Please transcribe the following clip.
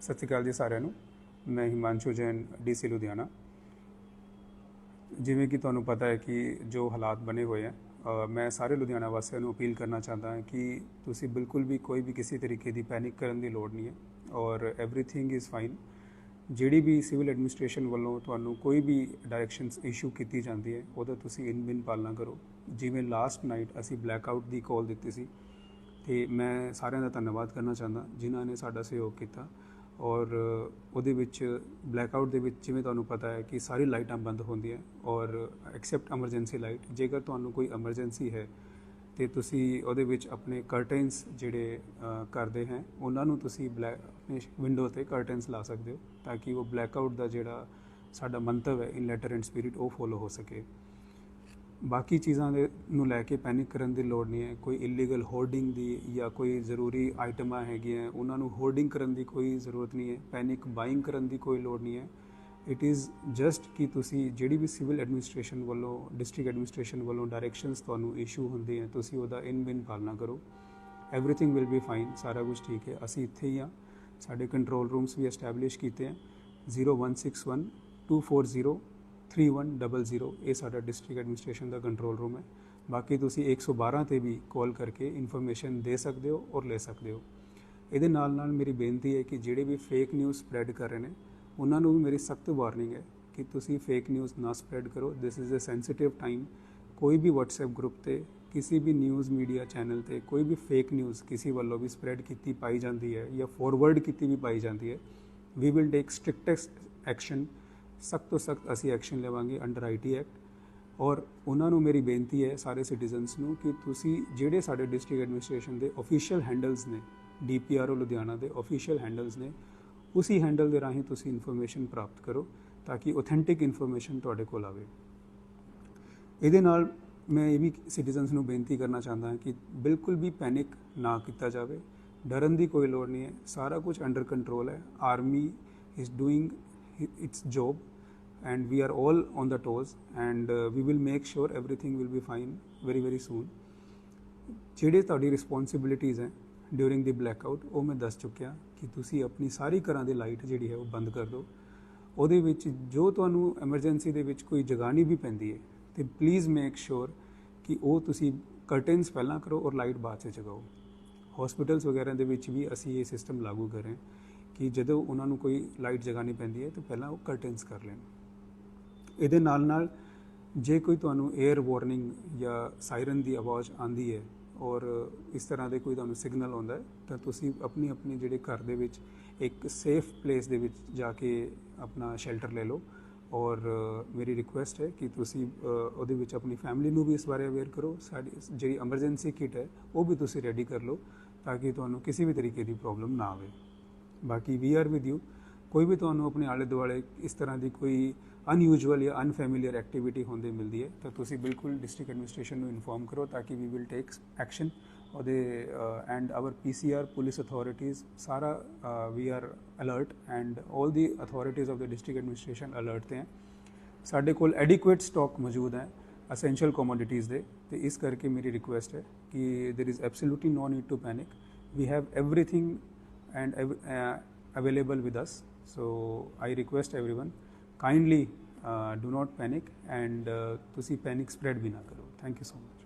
ਸਤਿ ਸ਼੍ਰੀ ਅਕਾਲ ਜੀ ਸਾਰਿਆਂ ਨੂੰ। ਮੈਂ ਹਿਮਾਂਸ਼ੂ ਜੈਨ ਡੀਸੀ ਲੁਧਿਆਣਾ। ਜਿਵੇਂ ਕਿ ਤੁਹਾਨੂੰ ਪਤਾ ਹੈ ਕਿ ਜੋ ਹਾਲਾਤ ਬਣੇ ਹੋਏ ਆ ਮੈਂ ਸਾਰੇ ਲੁਧਿਆਣਾ ਵਾਸੀਆਂ ਨੂੰ ਅਪੀਲ ਕਰਨਾ ਚਾਹੁੰਦਾ ਹਾਂ ਕਿ ਤੁਸੀਂ ਬਿਲਕੁਲ ਵੀ ਕੋਈ ਵੀ ਕਿਸੇ ਤਰੀਕੇ ਦੀ ਪੈਨਿਕ ਕਰਨ ਦੀ ਲੋੜ ਨਹੀਂ ਹੈ ਔਰ ਐਵਰੀਥਿੰਗ ਇਜ਼ ਫਾਈਨ ਜਿਹੜੀ ਵੀ ਸਿਵਲ ਐਡਮਿਨਿਸਟ੍ਰੇਸ਼ਨ ਵੱਲੋਂ ਤੁਹਾਨੂੰ ਕੋਈ ਵੀ ਡਾਇਰੈਕਸ਼ਨਸ ਇਸ਼ੂ ਕੀਤੀ ਜਾਂਦੀ ਹੈ, ਉਹਦਾ ਤੁਸੀਂ ਇਨ ਬਿਨ ਪਾਲਣਾ ਕਰੋ। ਜਿਵੇਂ ਲਾਸਟ ਨਾਈਟ ਅਸੀਂ ਬਲੈਕ ਆਊਟ ਦੀ ਕਾਲ ਦਿੱਤੀ ਸੀ, ਤੇ ਮੈਂ ਸਾਰਿਆਂ ਦਾ ਧੰਨਵਾਦ ਕਰਨਾ ਚਾਹੁੰਦਾ, ਜਿਨ੍ਹਾਂ ਨੇ ਸਾਡਾ ਸਹਿਯੋਗ ਕੀਤਾ। ਔਰ ਉਹਦੇ ਵਿੱਚ ਬਲੈਕ ਆਊਟ ਦੇ ਵਿੱਚ ਜਿਵੇਂ ਤੁਹਾਨੂੰ ਪਤਾ ਹੈ ਕਿ ਸਾਰੀ ਲਾਈਟਾਂ ਬੰਦ ਹੁੰਦੀਆਂ ਔਰ ਐਕਸੈਪਟ ਐਮਰਜੈਂਸੀ ਲਾਈਟ ਜੇਕਰ ਤੁਹਾਨੂੰ ਕੋਈ ਐਮਰਜੈਂਸੀ ਹੈ ਤੇ ਤੁਸੀਂ ਉਹਦੇ ਵਿੱਚ ਆਪਣੇ ਕਰਟਨਸ ਜਿਹੜੇ ਕਰਦੇ ਹੈ, ਉਹਨਾਂ ਨੂੰ ਤੁਸੀਂ ਬਲੈਕ ਆਪਣੇ ਵਿੰਡੋ ਤੇ ਕਰਟਨਸ ਲਾ ਸਕਦੇ ਹੋ ਤਾਂ ਕਿ ਉਹ ਬਲੈਕ ਆਊਟ ਦਾ ਜਿਹੜਾ ਸਾਡਾ ਮੰਤਵ ਹੈ ਇਨ ਲੈਟਰ ਐਂਡ ਸਪਿਰਿਟ ਉਹ ਫੋਲੋ ਹੋ ਸਕੇ। ਬਾਕੀ ਚੀਜ਼ਾਂ ਦੇ ਨੂੰ ਲੈ ਕੇ ਪੈਨਿਕ ਕਰਨ ਦੀ ਲੋੜ ਨਹੀਂ ਹੈ। ਕੋਈ ਇਲੀਗਲ ਹੋਰਡਿੰਗ ਦੀ ਜਾਂ ਕੋਈ ਜ਼ਰੂਰੀ ਆਈਟਮਾਂ ਹੈਗੀਆਂ, ਉਹਨਾਂ ਨੂੰ ਹੋਰਡਿੰਗ ਕਰਨ ਦੀ ਕੋਈ ਜ਼ਰੂਰਤ ਨਹੀਂ ਹੈ। ਪੈਨਿਕ ਬਾਇੰਗ ਕਰਨ ਦੀ ਕੋਈ ਲੋੜ ਨਹੀਂ ਹੈ। ਇਟ ਇਜ਼ ਜਸਟ ਕਿ ਤੁਸੀਂ ਜਿਹੜੀ ਵੀ ਸਿਵਲ ਐਡਮਿਨਿਸਟ੍ਰੇਸ਼ਨ ਵੱਲੋਂ ਡਿਸਟ੍ਰਿਕਟ ਐਡਮਿਨਿਸਟ੍ਰੇਸ਼ਨ ਵੱਲੋਂ ਡਾਇਰੈਕਸ਼ਨਸ ਤੁਹਾਨੂੰ ਇਸ਼ੂ ਹੁੰਦੇ ਹੈ ਤੁਸੀਂ ਉਹਦਾ ਇਨ ਬਿਨ ਪਾਲਣਾ ਕਰੋ। ਐਵਰੀਥਿੰਗ ਵਿਲ ਬੀ ਫਾਈਨ ਸਾਰਾ ਕੁਝ ਠੀਕ ਹੈ। ਅਸੀਂ ਇੱਥੇ ਹੀ ਆ ਸਾਡੇ ਕੰਟਰੋਲ ਰੂਮਸ ਵੀ ਐਸਟੈਬਲਿਸ਼ ਕੀਤੇ ਹੈ। 0161 240 3100 ਇਹ ਸਾਡਾ ਡਿਸਟ੍ਰਿਕਟ ਐਡਮਿਨਿਸਟ੍ਰੇਸ਼ਨ ਦਾ ਕੰਟਰੋਲ ਰੂਮ ਹੈ ਬਾਕੀ ਤੁਸੀਂ 112 ਤੇ ਵੀ ਕਾਲ ਕਰਕੇ ਇਨਫੋਰਮੇਸ਼ਨ ਦੇ ਸਕਦੇ ਹੋ ਔਰ ਲੈ ਸਕਦੇ ਹੋ ਇਹਦੇ ਨਾਲ ਨਾਲ ਮੇਰੀ ਬੇਨਤੀ ਹੈ ਕਿ ਜਿਹੜੇ ਵੀ ਫੇਕ ਨਿਊਜ਼ ਸਪਰੈਡ ਕਰ ਰਹੇ ਨੇ ਉਹਨਾਂ ਨੂੰ ਵੀ ਮੇਰੀ ਸਖਤ ਵਾਰਨਿੰਗ ਹੈ ਕਿ ਤੁਸੀਂ ਫੇਕ ਨਿਊਜ਼ ਨਾ ਸਪਰੈਡ ਕਰੋ this is a sensitive time ਕੋਈ ਵੀ WhatsApp ਗਰੁੱਪ ਤੇ ਕਿਸੇ ਵੀ ਨਿਊਜ਼ ਮੀਡੀਆ ਚੈਨਲ ਤੇ ਕੋਈ ਵੀ ਫੇਕ ਨਿਊਜ਼ ਕਿਸੇ ਵੱਲੋਂ ਵੀ ਸਪਰੈਡ ਕੀਤੀ ਪਾਈ ਜਾਂਦੀ ਹੈ ਜਾਂ ਫੋਰਵਰਡ ਕੀਤੀ ਵੀ ਪਾਈ ਜਾਂਦੀ ਹੈ ਵੀ ਵਿਲ ਟੇਕ ਸਟ੍ਰਿਕਟੈਸਟ ਐਕਸ਼ਨ ਸਖਤ ਤੋਂ ਸਖਤ ਅਸੀਂ ਐਕਸ਼ਨ ਲਵਾਂਗੇ ਅੰਡਰ ਆਈਟੀ ਐਕਟ ਔਰ ਉਹਨਾਂ ਨੂੰ ਮੇਰੀ ਬੇਨਤੀ ਹੈ ਸਾਰੇ ਸਿਟੀਜ਼ਨਸ ਨੂੰ ਕਿ ਤੁਸੀਂ ਜਿਹੜੇ ਸਾਡੇ ਡਿਸਟ੍ਰਿਕਟ ਐਡਮਿਨਿਸਟ੍ਰੇਸ਼ਨ ਦੇ ਅਫੀਸ਼ੀਅਲ ਹੈਂਡਲਸ ਨੇ ਡੀਪੀਆਰਓ ਲੁਧਿਆਣਾ ਦੇ ਅਫੀਸ਼ੀਅਲ ਹੈਂਡਲਸ ਨੇ, ਉਸੇ ਹੈਂਡਲ ਦੇ ਰਾਹੀਂ ਤੁਸੀਂ ਇਨਫੋਰਮੇਸ਼ਨ ਪ੍ਰਾਪਤ ਕਰੋ ਤਾਂ ਕਿ ਆਥੈਂਟਿਕ ਇਨਫੋਰਮੇਸ਼ਨ ਤੁਹਾਡੇ ਕੋਲ ਆਵੇ। ਇਹਦੇ ਨਾਲ ਮੈਂ ਇਹ ਵੀ ਸਿਟੀਜ਼ਨਸ ਨੂੰ ਬੇਨਤੀ ਕਰਨਾ ਚਾਹੁੰਦਾ ਹਾਂ ਕਿ ਬਿਲਕੁਲ ਵੀ ਪੈਨਿਕ ਨਾ ਕੀਤਾ ਜਾਵੇ। ਡਰਨ ਦੀ ਕੋਈ ਲੋੜ ਨਹੀਂ ਹੈ। ਸਾਰਾ ਕੁਝ ਅੰਡਰ ਕੰਟਰੋਲ ਹੈ। Army is doing its job and we are all on the toes and uh, we will make sure everything will be fine very very soon. ਜਿਹੜੇ ਤੁਹਾਡੀ ਰਿਸਪੌਂਸਿਬਿਲਿਟੀਆਂ ਹੈ ਡਿਊਰਿੰਗ ਦੀ ਬਲੈਕਆਊਟ ਉਹ ਮੈਂ ਦੱਸ ਚੁੱਕਿਆ ਕਿ ਤੁਸੀਂ ਆਪਣੀ ਸਾਰੀ ਘਰਾਂ ਦੀ ਲਾਈਟ ਜਿਹੜੀ ਹੈ ਉਹ ਬੰਦ ਕਰ ਦਿਓ। ਉਹਦੇ ਵਿੱਚ ਜੋ ਤੁਹਾਨੂੰ ਐਮਰਜੈਂਸੀ ਦੇ ਵਿੱਚ ਕੋਈ ਜਗਾਣੀ ਵੀ ਪੈਂਦੀ ਹੈ ਤੇ ਪਲੀਜ਼ ਮੇਕ ਸ਼ੋਰ ਕਿ ਉਹ ਤੁਸੀਂ ਕਰਟਨਸ ਪਹਿਲਾਂ ਕਰੋ ਔਰ ਲਾਈਟ ਬਾਅਦ 'ਚ ਜਗਾਓ। ਹਸਪੀਟਲਸ ਵਗੈਰਾ ਦੇ ਵਿੱਚ ਵੀ ਅਸੀਂ ਇਹ ਸਿਸਟਮ ਲਾਗੂ ਕਰ ਰਹੇ ਹਾਂ। ਕਿ ਜਦੋਂ ਉਹਨਾਂ ਨੂੰ ਕੋਈ ਲਾਈਟ ਜਗਾਣੀ ਪੈਂਦੀ ਹੈ ਤਾਂ ਪਹਿਲਾਂ ਉਹ ਕਰਟਨਸ ਕਰ ਲੈਣ। ਇਹਦੇ ਨਾਲ ਨਾਲ ਜੇ ਕੋਈ ਤੁਹਾਨੂੰ 에ਅਰ ਵਾਰਨਿੰਗ ਜਾਂ ਸਾਇਰਨ ਦੀ ਆਵਾਜ਼ ਆਂਦੀ ਹੈ ਔਰ ਇਸ ਤਰ੍ਹਾਂ ਦੇ ਕੋਈ ਤੁਹਾਨੂੰ ਸਿਗਨਲ ਆਉਂਦਾ ਹੈ, ਤਾਂ ਤੁਸੀਂ ਆਪਣੀ ਆਪਣੀ ਜਿਹੜੇ ਘਰ ਦੇ ਵਿੱਚ ਇੱਕ ਸੇਫ ਪਲੇਸ ਦੇ ਵਿੱਚ ਜਾ ਕੇ ਆਪਣਾ ਸ਼ੈਲਟਰ ਲੈ ਲਓ। ਔਰ ਮੇਰੀ ਰਿਕੁਐਸਟ ਹੈ ਕਿ ਤੁਸੀਂ ਉਹਦੇ ਵਿੱਚ ਆਪਣੀ ਫੈਮਿਲੀ ਨੂੰ ਵੀ ਇਸ ਬਾਰੇ ਅਵੇਅਰ ਕਰੋ। ਸਾਡੀ ਜਿਹੜੀ ਐਮਰਜੈਂਸੀ ਕਿਟ ਹੈ, ਉਹ ਵੀ ਤੁਸੀਂ ਰੈਡੀ ਕਰ ਲਓ ਤਾਂ ਕਿ ਤੁਹਾਨੂੰ ਕਿਸੇ ਵੀ ਤਰੀਕੇ ਦੀ ਪ੍ਰੋਬਲਮ ਨਾ ਆਵੇ। ਬਾਕੀ ਵੀ ਆਰ ਵਿਦ ਯੂ ਕੋਈ ਵੀ ਤੁਹਾਨੂੰ ਆਪਣੇ ਆਲੇ ਦੁਆਲੇ ਇਸ ਤਰ੍ਹਾਂ ਦੀ ਕੋਈ ਅਨਯੂਜੂਅਲ ਜਾਂ ਅਨਫੈਮਿਲੀਅਰ ਐਕਟੀਵਿਟੀ ਹੁੰਦੀ ਮਿਲਦੀ ਹੈ ਤਾਂ ਤੁਸੀਂ ਬਿਲਕੁਲ ਡਿਸਟ੍ਰਿਕਟ ਐਡਮਿਨਿਸਟ੍ਰੇਸ਼ਨ ਨੂੰ ਇਨਫੋਰਮ ਕਰੋ ਤਾਂ ਕਿ ਵੀ ਵਿਲ ਟੇਕ ਐਕਸ਼ਨ ਉਹਦੇ and our PCR police authorities ਸਾਰਾ we are alert and 올 the authorities of the district administration alert ਤੇ ਹੈ ਸਾਡੇ ਕੋਲ ਐਡਿਕੁਏਟ ਸਟਾਕ ਮੌਜੂਦ ਹੈ ਅਸੈਂਸ਼ੀਅਲ ਕਮੋਡਿਟੀਜ਼ ਦੇ ਤੇ ਇਸ ਕਰਕੇ ਮੇਰੀ ਰਿਕੁਐਸਟ ਹੈ ਕਿ there is absolutely no need to panic we have everything and uh, available with us. So, I request everyone kindly uh, do not panic and uh, panic spread bhi na. Thank you so much.